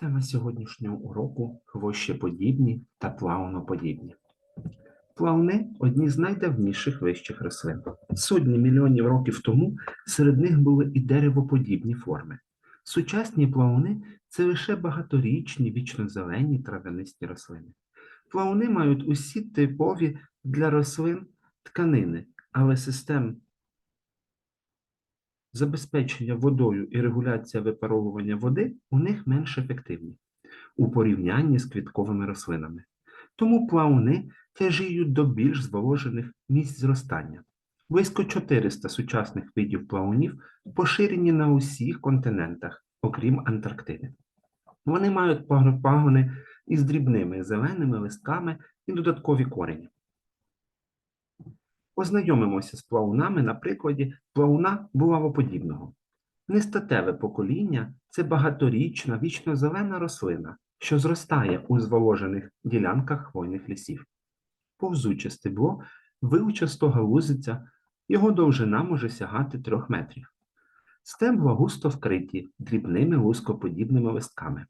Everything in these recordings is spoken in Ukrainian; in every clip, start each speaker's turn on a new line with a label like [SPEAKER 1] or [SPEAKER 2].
[SPEAKER 1] Тема сьогоднішнього уроку хвощеподібні та плавноподібні. Плавни одні з найдавніших вищих рослин. Сотні мільйонів років тому серед них були і деревоподібні форми. Сучасні плавни це лише багаторічні вічнозелені травянисті рослини. Плавни мають усі типові для рослин тканини, але систем забезпечення водою і регуляція випаровування води у них менш ефективні у порівнянні з квітковими рослинами. Тому плавни тяжіють до більш зволожених місць зростання. Близько 400 сучасних видів плавунів поширені на усіх континентах, окрім Антарктиди. Вони мають пагони із дрібними зеленими листками і додаткові корені. Познайомимося з плавунами на прикладі плавуна булавоподібного. Нестатеве покоління це багаторічна вічнозелена рослина, що зростає у зволожених ділянках хвойних лісів. Повзуче стебло вилучасто галузиться, його довжина може сягати 3 метрів. Стебла густо вкриті дрібними лускоподібними листками.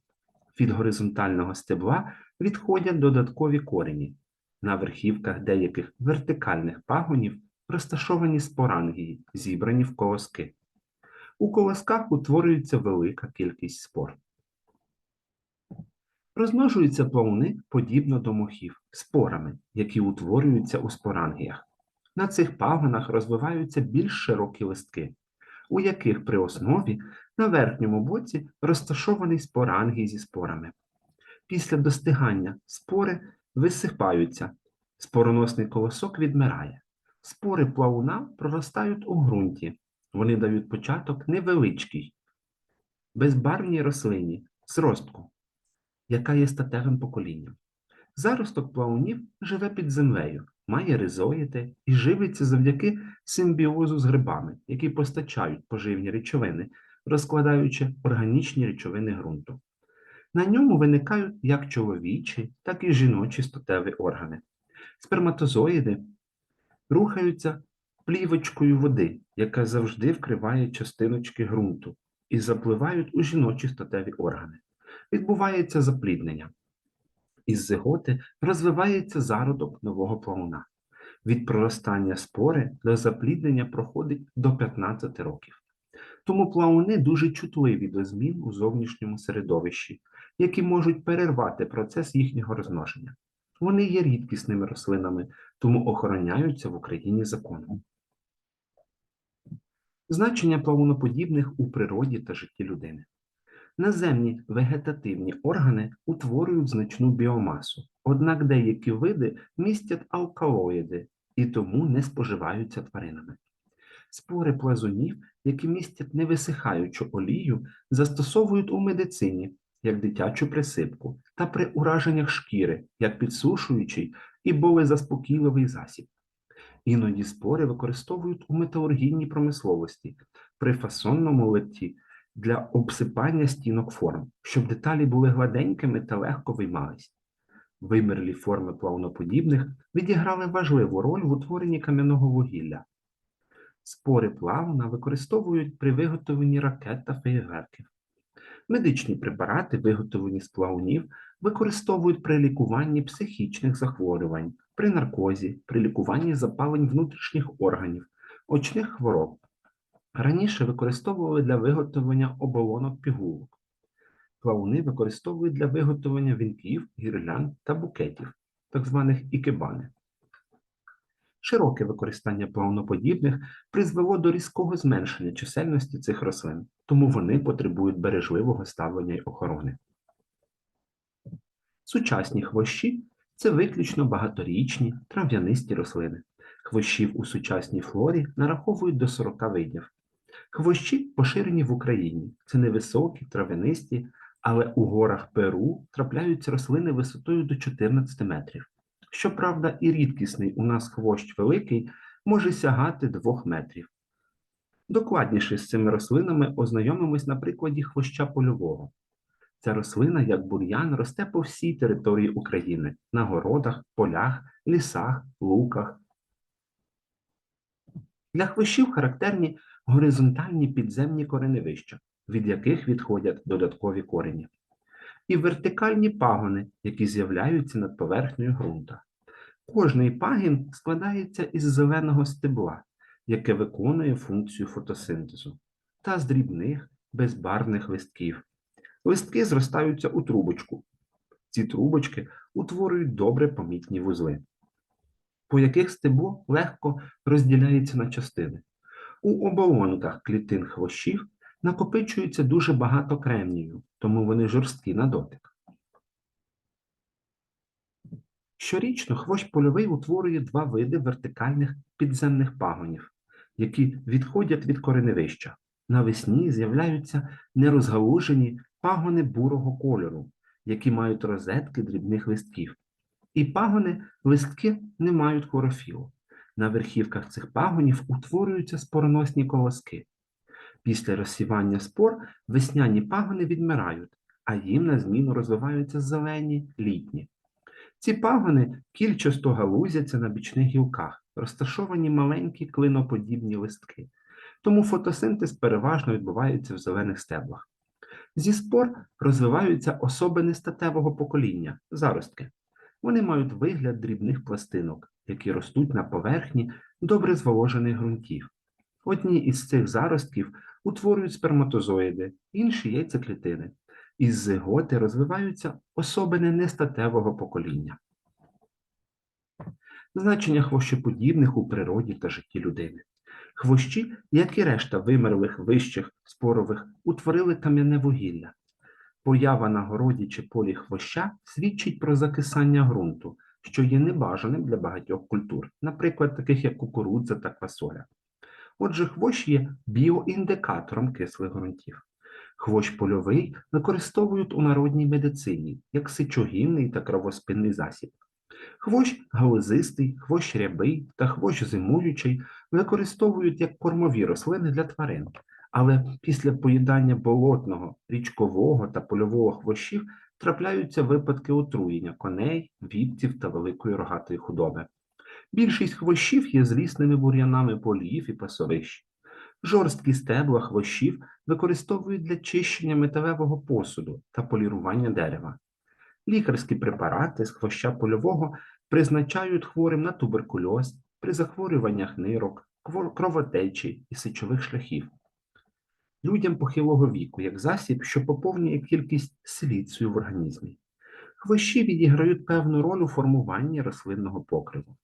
[SPEAKER 1] Від горизонтального стебла відходять додаткові корені, на верхівках деяких вертикальних пагонів розташовані спорангії, зібрані в колоски. У колосках утворюється велика кількість спор. Розмножуються плавуни подібно до мохів спорами, які утворюються у спорангіях. На цих пагонах розвиваються більш широкі листки, у яких при основі на верхньому боці розташований спорангій зі спорами. Після достигання спори висипаються, спороносний колосок відмирає. Спори плавуна проростають у ґрунті. Вони дають початок невеличкій, безбарвній рослині, зростку, яка є статевим поколінням. Заросток плавунів живе під землею, має ризоїди і живиться завдяки симбіозу з грибами, які постачають поживні речовини, розкладаючи органічні речовини ґрунту. На ньому виникають як чоловічі, так і жіночі статеві органи. Сперматозоїди рухаються плівочкою води, яка завжди вкриває частиночки ґрунту, і запливають у жіночі статеві органи. Відбувається запліднення. Із зиготи розвивається зародок нового плавуна. Від проростання спори до запліднення проходить до 15 років. Тому плавуни дуже чутливі до змін у зовнішньому середовищі, які можуть перервати процес їхнього розмноження. Вони є рідкісними рослинами, тому охороняються в Україні законом. Значення плавуноподібних у природі та житті людини. Наземні вегетативні органи утворюють значну біомасу, однак деякі види містять алкалоїди і тому не споживаються тваринами. Спори плазунів, які містять невисихаючу олію, застосовують у медицині як дитячу присипку та при ураженнях шкіри як підсушуючий і болезаспокійливий засіб. Іноді спори використовують у металургійній промисловості при фасонному литті для обсипання стінок форм, щоб деталі були гладенькими та легко виймались. Вимерлі форми плавноподібних відіграли важливу роль в утворенні кам'яного вугілля. Спори плавна використовують при виготовленні ракет та феєрверків. Медичні препарати, виготовлені з плавунів, використовують при лікуванні психічних захворювань, при наркозі, при лікуванні запалень внутрішніх органів, очних хвороб. Раніше використовували для виготовлення оболонок пігулок. Плавуни використовують для виготовлення вінків, гірлянд та букетів, так званих ікебани. Широке використання плавноподібних призвело до різкого зменшення чисельності цих рослин, тому вони потребують бережливого ставлення й охорони. Сучасні хвощі це виключно багаторічні трав'янисті рослини. Хвощів у сучасній флорі нараховують до 40 видів. Хвощі поширені в Україні. Це невисокі, трав'янисті, але у горах Перу трапляються рослини висотою до 14 метрів. Щоправда, і рідкісний у нас хвощ великий може сягати 2 метрів. Докладніше з цими рослинами ознайомимось на прикладі хвоща польового. Ця рослина, як бур'ян, росте по всій території України на городах, полях, лісах, луках. Для хвощів характерні горизонтальні підземні кореневища, від яких відходять додаткові корені. І вертикальні пагони, які з'являються над поверхнею ґрунта. Кожний пагін складається із зеленого стебла, яке виконує функцію фотосинтезу, та з дрібних безбарвних листків. Листки зростаються у трубочку. Ці трубочки утворюють добре помітні вузли, по яких стебло легко розділяється на частини. У оболонках клітин хвощів накопичується дуже багато кремнію, тому вони жорсткі на дотик. Щорічно хвощ польовий утворює два види вертикальних підземних пагонів, які відходять від кореневища. Навесні з'являються нерозгалужені пагони бурого кольору, які мають розетки дрібних листків. І пагони листки не мають хлорофілу. На верхівках цих пагонів утворюються спороносні колоски. Після розсівання спор весняні пагони відмирають, а їм на зміну розвиваються зелені літні. Ці пагони кільчасто галузяться на бічних гілках, розташовані маленькі клиноподібні листки. Тому фотосинтез переважно відбувається в зелених стеблах. Зі спор розвиваються особини статевого покоління заростки. Вони мають вигляд дрібних пластинок, які ростуть на поверхні добре зволожених ґрунтів. Одні із цих заростків утворюють сперматозоїди, інші яйцеклітини. Із зиготи розвиваються особини нестатевого покоління. Значення хвощеподібних у природі та житті людини. Хвощі, як і решта вимерлих вищих спорових, утворили кам'яне вугілля. Поява на городі чи полі хвоща свідчить про закисання ґрунту, що є небажаним для багатьох культур, наприклад, таких як кукурудза та квасоля. Отже, хвощ є біоіндикатором кислих ґрунтів. Хвощ польовий використовують у народній медицині як сичогінний та кровоспинний засіб. Хвощ галузистий, хвощ рябий та хвощ зимуючий використовують як кормові рослини для тварин, але після поїдання болотного, річкового та польового хвощів трапляються випадки отруєння коней, вівців та великої рогатої худоби. Більшість хвощів є злісними бур'янами полів і пасовищ. Жорсткі стебла хвощів використовують для чищення металевого посуду та полірування дерева. Лікарські препарати з хвоща польового призначають хворим на туберкульоз при захворюваннях нирок, кровотечі і сечових шляхів. Людям похилого віку як засіб, що поповнює кількість силіцію в організмі. Хвощі відіграють певну роль у формуванні рослинного покриву.